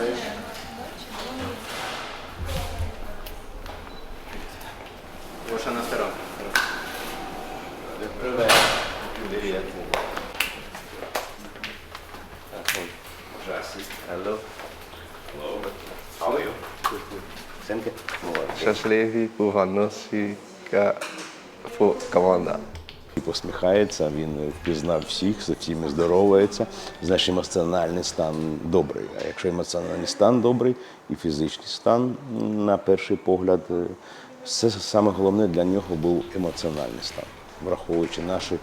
теж. Ваша на сторону. Привет. Привет. Здравствуйте. Hello. Hello. How are you? Good, good. Thank you. Счастливі, поганосі, ка... Фу, команда. І посміхається, він впізнав всіх, за всіми здоровається. Значить, емоціональний стан добрий. А якщо емоціональний стан добрий і фізичний стан, на перший погляд, е, все саме головне для нього був емоціональний стан, враховуючи наші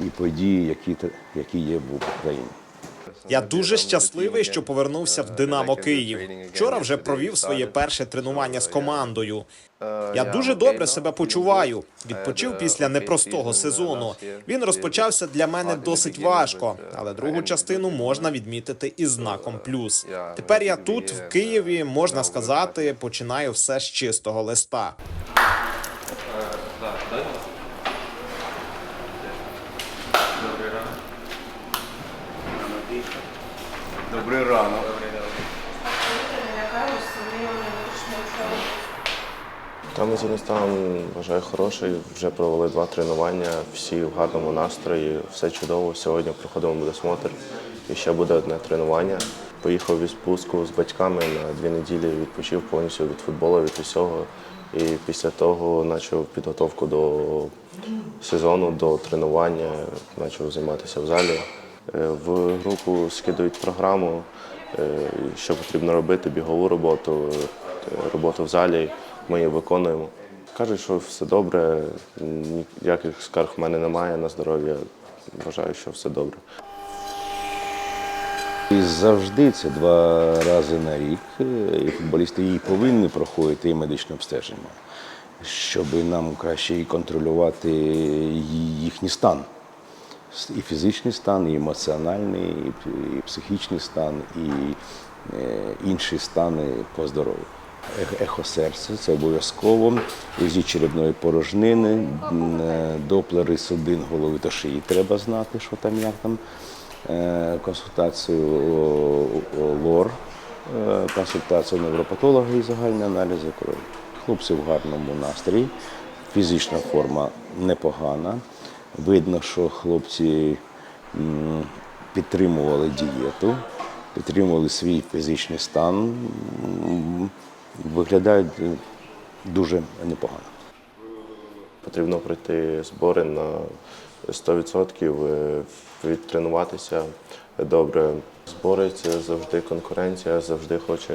і події, які, які є в Україні. Я дуже щасливий, що повернувся в Динамо Київ. Вчора вже провів своє перше тренування з командою. Я дуже добре себе почуваю. Відпочив після непростого сезону. Він розпочався для мене досить важко, але другу частину можна відмітити із знаком плюс. Тепер я тут, в Києві, можна сказати, починаю все з чистого листа. Добрий ранок. Та емоційний стан вважаю хороший. Вже провели два тренування, всі в гарному настрої, все чудово. Сьогодні проходимо медосмотр. І ще буде одне тренування. Поїхав відпустку з батьками на дві неділі, відпочив повністю від футболу, від усього. І після того почав підготовку до сезону, до тренування, почав займатися в залі. Е, В групу скидують програму, е, що потрібно робити, бігову роботу, е, роботу в залі. Ми її виконуємо. Кажуть, що все добре, ніяких скарг в мене немає на здоров'я. Вважаю, що все добре. І завжди це два рази на рік. І футболісти її повинні проходити і медичне обстеження, щоб нам краще контролювати їхній стан. І фізичний стан, і емоціональний, і психічний стан, і інші стани по здоров'ю. Ех- Ехо серця це обов'язково. УЗІ черепної порожнини, е, доплери судин голови та шиї треба знати, що там, як там. Е, Консультацію ЛОР, е, консультацію невропатолога і загальні аналізи крові. Хлопці в гарному настрої, фізична форма непогана. Видно, що хлопці підтримували дієту, підтримували свій фізичний стан, виглядають е, дуже непогано. Потрібно пройти збори на 100%, е, відтренуватися добре. Збори це завжди конкуренція, завжди хоче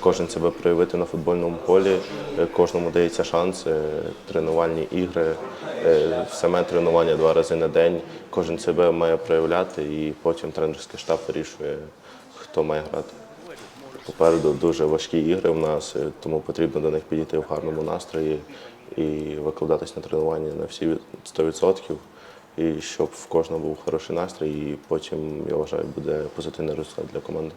кожен себе проявити на футбольному полі. Е, Кожному дається шанс, е, тренувальні ігри, е, саме тренування два рази на день. Кожен себе має проявляти і потім тренерський штаб вирішує, хто має грати. Попереду дуже важкі ігри в нас, е, тому потрібно до них підійти в гарному настрої і викладатись на тренування на всі від- 100%. І щоб в кожного був хороший настрій, і потім, я вважаю, буде позитивний результат для команди.